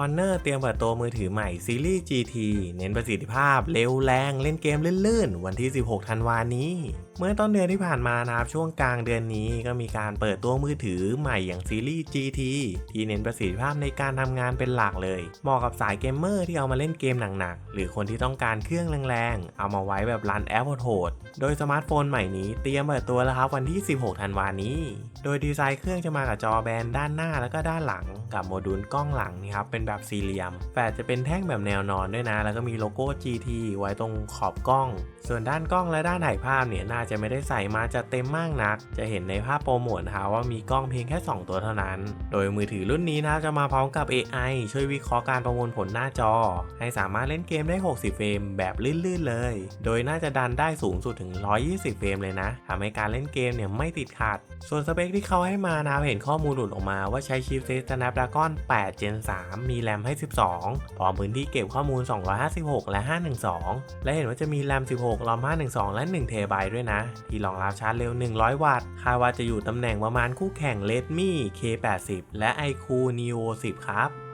Honor เตรียมเปิดตัวมือถือใหม่ซีรีส์ GT เน้นประสิทธิภาพ เร็วแรง เล่นเกมลื่นๆ วันที่ 16 ธันวานี้ เมื่อต้นเดือนที่ผ่านมานะครับ ช่วงกลางเดือนนี้ก็มีการเปิดตัวมือถือใหม่อย่างซีรีส์ GT ที่เน้นประสิทธิภาพในการทำงานเป็นหลักเลย เหมาะกับสายเกมเมอร์ที่เอามาเล่นเกมหนักๆ หรือคนที่ต้องการเครื่องแรงๆ เอามาไว้แบบรันแอปโหดๆโดยสมาร์ทโฟนใหม่นี้เตรียมเปิดตัวแล้วครับวันที่ 16 ธันวานี้ โดยดีไซน์เครื่องจะมากับจอแบนด้านหน้าแล้วก็ด้านหลัง กับโมดูลกล้องหลังนี่ครับเป็นแบบสี่เหลี่ยมแฝดจะเป็นแท่งแบบแนวนอนด้วยนะ แล้วก็มีโลโก้ GT ไว้ตรงขอบกล้อง ส่วนด้านกล้องและด้านถ่ายภาพเนี่ยน่าจะไม่ได้ใส่มาจะเต็มมากนัก จะเห็นในภาพโปรโมทนะคะว่ามีกล้องเพียงแค่ 2 ตัวเท่านั้น โดยมือถือรุ่นนี้นะจะมาพร้อมกับ AI ช่วยวิเคราะห์การประมวลผลหน้าจอ ให้สามารถเล่นเกมได้ 60 เฟรมแบบลื่นๆเลย โดยน่าจะดันได้สูงสุดถึง 120 เฟรมเลยนะทำให้การเล่นเกมเนี่ยไม่ติดขัด ส่วนสเปคที่เขาให้มานะเห็นข้อมูลหลุดออกมาว่าใช้ชิปเซต Snapdragon 8 Gen 3 มีแรมให้ 12พร้อมพื้นที่เก็บข้อมูล 256 และ 512 และเห็นว่าจะมีแรม 16 รอม 512 และ1 t b ด้วยนะ ที่รองรับชาร์จเร็ว 100 วัตต์ คาดว่าจะอยู่ตำแหน่งประมาณคู่แข่ง Redmi K80 และ iQOO Neo 10 ครับ